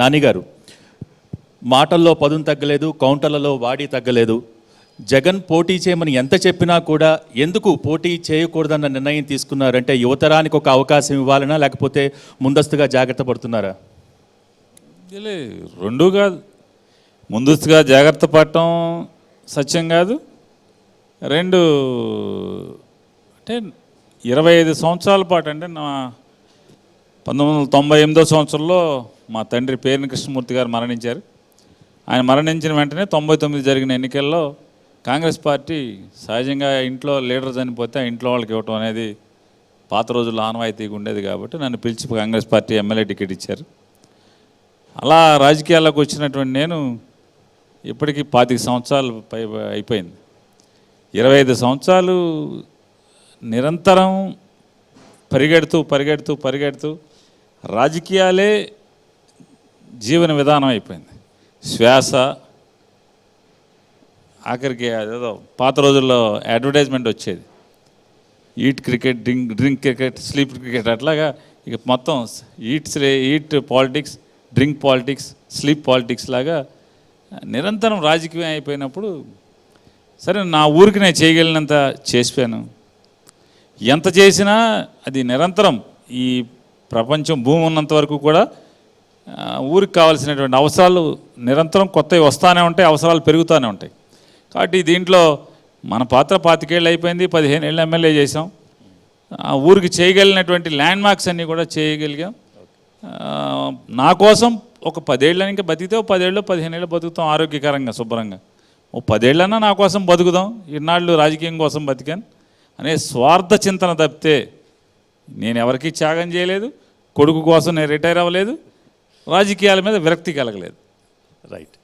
నానిగారు. మాటల్లో పదును తగ్గలేదు కౌంటర్లలో వాడి తగ్గలేదు. జగన్ పోటీ చేయమని ఎంత చెప్పినా కూడా ఎందుకు పోటీ చేయకూడదన్న నిర్ణయం తీసుకున్నారంటే యువతరానికి ఒక అవకాశం ఇవ్వాలనా లేకపోతే ముందస్తుగా జాగ్రత్త పడుతున్నారా? రెండు కాదు. ముందస్తుగా జాగ్రత్త పడటం సత్యం కాదు. రెండు అంటే ఇరవై ఐదు సంవత్సరాల పాటు అంటే నా పంతొమ్మిది వందల తొంభై ఎనిమిదో సంవత్సరంలో మా తండ్రి పేరుని కృష్ణమూర్తి గారు మరణించారు. ఆయన మరణించిన వెంటనే తొంభై తొమ్మిది జరిగిన ఎన్నికల్లో కాంగ్రెస్ పార్టీ సహజంగా ఇంట్లో లీడర్ చనిపోతే ఆ ఇంట్లో వాళ్ళకి ఇవ్వటం అనేది పాత రోజుల్లో ఆనవాయితీగా ఉండేది కాబట్టి నన్ను పిలిచి కాంగ్రెస్ పార్టీ ఎమ్మెల్యే టికెట్ ఇచ్చారు. అలా రాజకీయాల్లోకి వచ్చినటువంటి నేను ఇప్పటికీ పాతిక సంవత్సరాలు పై అయిపోయింది. ఇరవై ఐదు సంవత్సరాలు నిరంతరం పరిగెడుతూ పరిగెడుతూ పరిగెడుతూ రాజకీయాలే జీవన విధానం అయిపోయింది. శ్వాస ఆఖరికి అదేదో పాత రోజుల్లో అడ్వర్టైజ్మెంట్ వచ్చేది. Eat cricket drink drink cricket sleep cricket అట్లాగా ఇక మొత్తం eat eat politics drink politics sleep politics లాగా నిరంతరం రాజకీయం అయిపోయినప్పుడు సరే నా ఊరికి నేను చేయగలిగినంత చేసిపోయాను. ఎంత చేసినా అది నిరంతరం ఈ ప్రపంచం భూమి ఉన్నంత వరకు కూడా ఊరికి కావాల్సినటువంటి అవసరాలు నిరంతరం కొత్తవి వస్తూనే ఉంటాయి అవసరాలు పెరుగుతూనే ఉంటాయి. కాబట్టి దీంట్లో మన పాత్ర పాతికేళ్ళు అయిపోయింది పదిహేను ఏళ్ళు ఎమ్మెల్యే చేసాం ఊరికి చేయగలిగినటువంటి ల్యాండ్ మార్క్స్ అన్నీ కూడా చేయగలిగాం. నా కోసం ఒక పదేళ్ళని ఇంకా బతికితే ఓ పదేళ్ళు పదిహేను ఏళ్ళు బతుకుతాం ఆరోగ్యకరంగా శుభ్రంగా. ఓ పదేళ్ళన్నా నా కోసం బతుకుదాం ఇన్నాళ్ళు రాజకీయం కోసం బతికాను. అనే స్వార్థ చింతన తప్పితే నేను ఎవరికీ త్యాగం చేయలేదు కొడుకు కోసం నేను రిటైర్ అవ్వలేదు రాజకీయాల మీద విరక్తి కలగలేదు. రైట్.